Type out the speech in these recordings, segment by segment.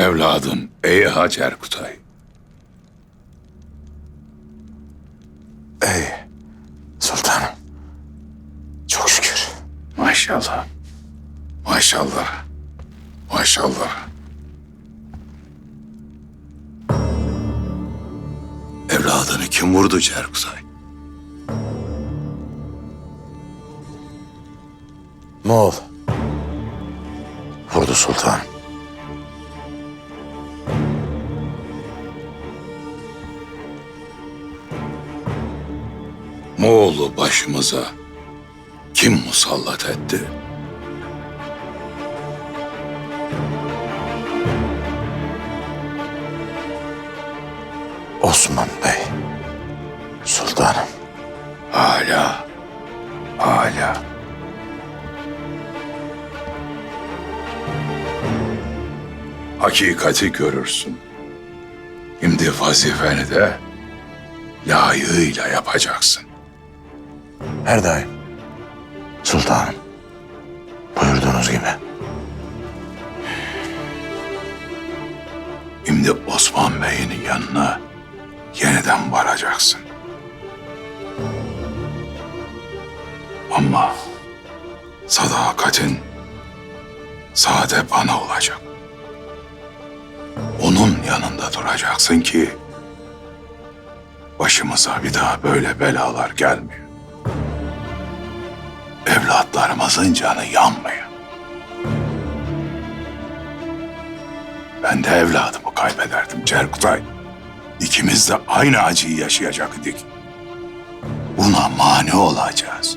Evladım ey Hacer Kutay. Ey sultanım. Çok şükür. Maşallah. Maşallah. Maşallah. Evladını kim vurdu Cerkutay? Moğol. Vurdu sultanım. Moğol'u başımıza kim musallat etti? Osman Bey. Sultanım. Hala, hala. Hakikati görürsün. Şimdi vazifeni de layığıyla yapacaksın. Her daim. Sultanım. Buyurduğunuz gibi. Şimdi Osman Bey'in yanına yeniden varacaksın. Ama sadakatin sade bana olacak. Onun yanında duracaksın ki başımıza bir daha böyle belalar gelmiyor. Evlatlarımızın canı yanmıyor. Ben de evladımı kaybederdim Cerkutay. İkimiz de aynı acıyı yaşayacak idik. Buna mani olacağız.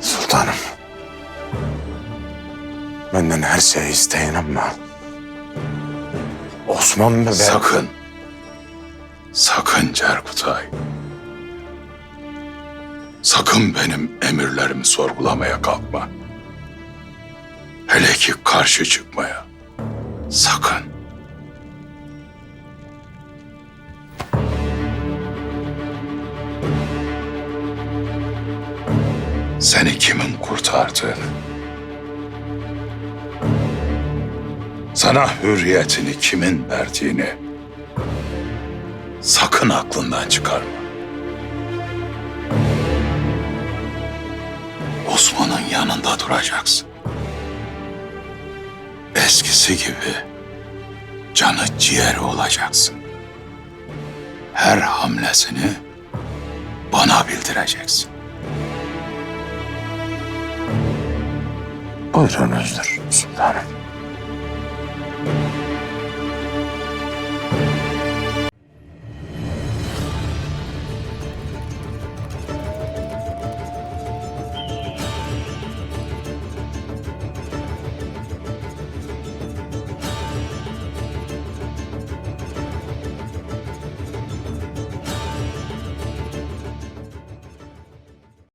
Sultanım. Benden her şeyi isteyin ama... Osman Bey... Sakın. Sakın Cerkutay. Sakın benim emirlerimi sorgulamaya kalkma. Hele ki karşı çıkmaya. Sakın. Seni kimin kurtardığını, sana hürriyetini kimin verdiğini sakın aklından çıkarma. Yanında duracaksın. Eskisi gibi canı ciğeri olacaksın. Her hamlesini bana bildireceksin. Buyurunuzdur sultanım.